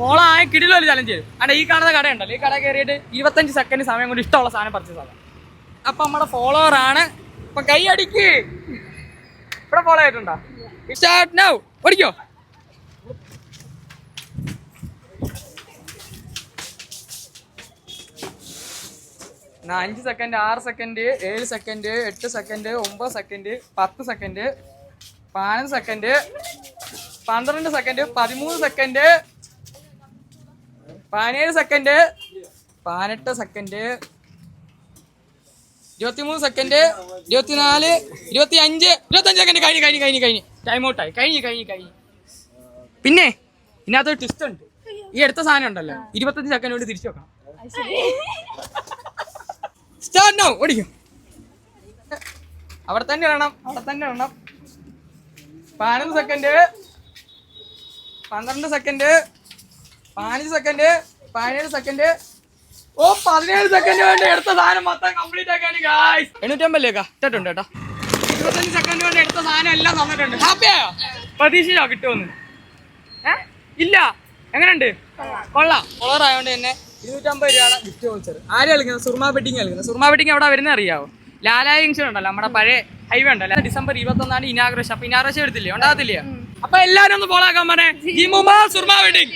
Follow കിടിലൊരു കിടിലോ challenge തരും അല്ല ഈ കാണുന്ന കട ഉണ്ടല്ലോ ഈ കട കയറിയിട്ട് ഇരുപത്തഞ്ച് സെക്കൻഡ് സമയം കൊണ്ട് ഇഷ്ടമുള്ള സാധനം പർച്ചേസ് ആകാം അപ്പൊ നമ്മുടെ ഫോളോവർ ആണ്. ഇപ്പൊ കൈ അടിക്ക്. ഇവിടെ ഫോളോ ആയിട്ടുണ്ടോ സ്റ്റാർട്ട് നൗ ഓടിക്കോ. അഞ്ച് സെക്കൻഡ് ആറ് സെക്കൻഡ് ഏഴ് സെക്കൻഡ് എട്ട് സെക്കൻഡ് ഒമ്പത് സെക്കൻഡ് പത്ത് സെക്കൻഡ് പതിനഞ്ച് സെക്കൻഡ് പന്ത്രണ്ട് സെക്കൻഡ് പതിമൂന്ന് സെക്കൻഡ് പതിനേഴ് സെക്കൻഡ് പതിനെട്ട് സെക്കൻഡ് ഇരുപത്തിമൂന്ന് സെക്കൻഡ് ഇരുപത്തിനാല് ഇരുപത്തി അഞ്ച് ഇരുപത്തഞ്ച് സെക്കൻഡ് കഴിഞ്ഞ് കഴിഞ്ഞ് കഴിഞ്ഞ്. കഴിഞ്ഞ് ടൈം ഔട്ടായി കഴിഞ്ഞ് കഴിഞ്ഞ് കഴിഞ്ഞ്. പിന്നെ ഇതിനകത്തൊരു ട്വിസ്റ്റ് ഉണ്ട്. ഈ എടുത്ത സാധനം ഉണ്ടല്ലോ. ഇരുപത്തഞ്ച് സെക്കൻഡ് കൊണ്ട് തിരിച്ചു വെക്കണം. സ്റ്റാർട്ട് നോ ഓടിക്കും. അവിടെ തന്നെ ഇടണം. അവിടെ തന്നെ ഇടണം. പതിനൊന്ന് സെക്കൻഡ് പന്ത്രണ്ട് സെക്കൻഡ് പതിനഞ്ച് സെക്കൻഡ് പതിനേഴ് സെക്കൻഡ് ഓ പതിനേഴ് സെക്കൻഡ് വേണ്ട എടുത്ത സാധനം മൊത്തം കംപ്ലീറ്റ് ആക്കാണ് ഗായ്സ് എണ്ണൂറ്റമ്പതിലേക്കാ ഇട്ടിട്ടുണ്ട് കേട്ടോ. ഇരുപത്തഞ്ച് സെക്കൻഡ് കൊണ്ട് എടുത്ത സാധനം എല്ലാം തന്നിട്ടുണ്ട്. ഹാപ്പിയായോ പ്രതീക്ഷയോ കിട്ടുമെന്ന് ഏ? ഇല്ല. എങ്ങനെയുണ്ട്? കൊള്ളാം. കൊളർ ആയതുകൊണ്ട് തന്നെ ഇരുന്നൂറ്റമ്പത് രൂപയാണ് ഗിഫ്റ്റ് വോച്ചർ ആരെയാണ് കളിക്കുന്നത് സുർമ ബെഡിങ് കളിക്കുന്നത് സുർമ ബെഡിങ് എവിടെ വരുന്നത് അറിയാവോ? ലാലായ ജംഗ്ഷൻ ഉണ്ടല്ലോ നമ്മുടെ പഴയ ഹൈവേ ഉണ്ടല്ലോ. ഡിസംബർ ഇരുപത്തൊന്നാണ് ഇനാഗ്രേഷൻ. അപ്പൊ ഇനാഗ്രേഷൻ എടുത്തില്ലേ? ഉണ്ടാകത്തില്ലേ അപ്പൊ എല്ലാരും ഒന്ന് ഫോളോ ആക്കാൻ പറഞ്ഞേ. സുർമ വെഡിങ്